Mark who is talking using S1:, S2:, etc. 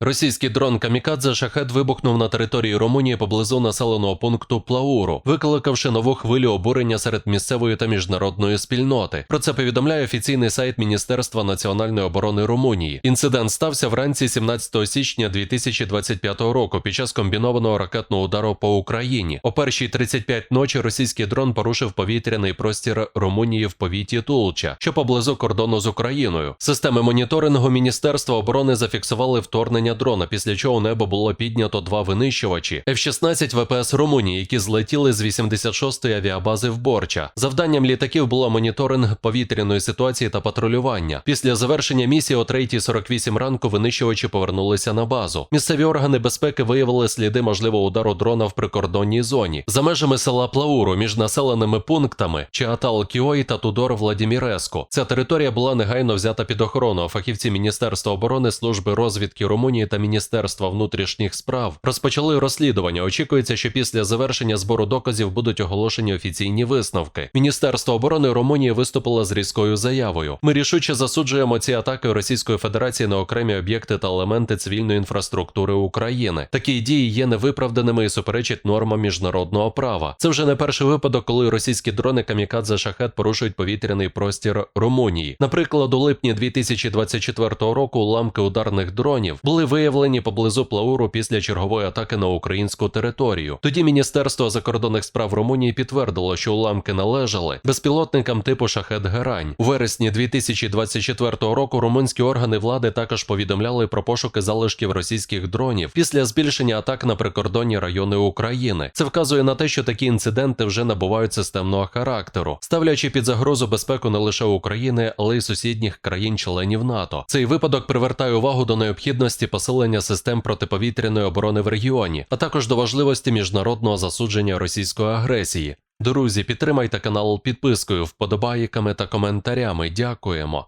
S1: Російський дрон Камікадзе Шахет вибухнув на території Румунії поблизу населеного пункту Плауру, викликавши нову хвилю обурення серед місцевої та міжнародної спільноти. Про це повідомляє офіційний сайт Міністерства національної оборони Румунії. Інцидент стався вранці 17 січня 2025 року під час комбінованого ракетного удару по Україні. О першій 35 ночі російський дрон порушив повітряний простір Румунії в повіті Тулча, що поблизу кордону з Україною. Системи моніторингу Міністерства оборони зафіксували вторгнення дрона, після чого небо було піднято два винищувачі F-16 ВПС Румунії, які злетіли з 86-ї авіабази в Борча. Завданням літаків було моніторинг повітряної ситуації та патрулювання. Після завершення місії о 3.48 ранку винищувачі повернулися на базу. Місцеві органи безпеки виявили сліди можливого удару дрона в прикордонній зоні. За межами села Плауру між населеними пунктами Чаатал Кіой та Тудор Владіміреско. Ця територія була негайно взята під охорону. а Фахівці Міністерства оборони, служби розвідки Румунії та Міністерства внутрішніх справ розпочали розслідування. Очікується, що після завершення збору доказів будуть оголошені офіційні висновки. Міністерство оборони Румунії виступило з різкою заявою. Ми рішуче засуджуємо ці атаки Російської Федерації на окремі об'єкти та елементи цивільної інфраструктури України. Такі дії є невиправданими і суперечать нормам міжнародного права. Це вже не перший випадок, коли російські дрони камікадзе шахет порушують повітряний простір Румунії. Наприклад, у липні 2024 року уламки ударних дронів були виявлені поблизу Плауру після чергової атаки на українську територію. Тоді Міністерство закордонних справ Румунії підтвердило, що уламки належали безпілотникам типу шахет Герань. У вересні 2024 року румунські органи влади також повідомляли про пошуки залишків російських дронів після збільшення атак на прикордонні райони України. Це вказує на те, що такі інциденти вже набувають системного характеру, ставлячи під загрозу безпеку не лише України, але й сусідніх країн-членів НАТО. Цей випадок привертає увагу до необхідності посилення систем протиповітряної оборони в регіоні, а також до важливості міжнародного засудження російської агресії. Друзі, підтримайте канал підпискою, вподобайками та коментарями. Дякуємо.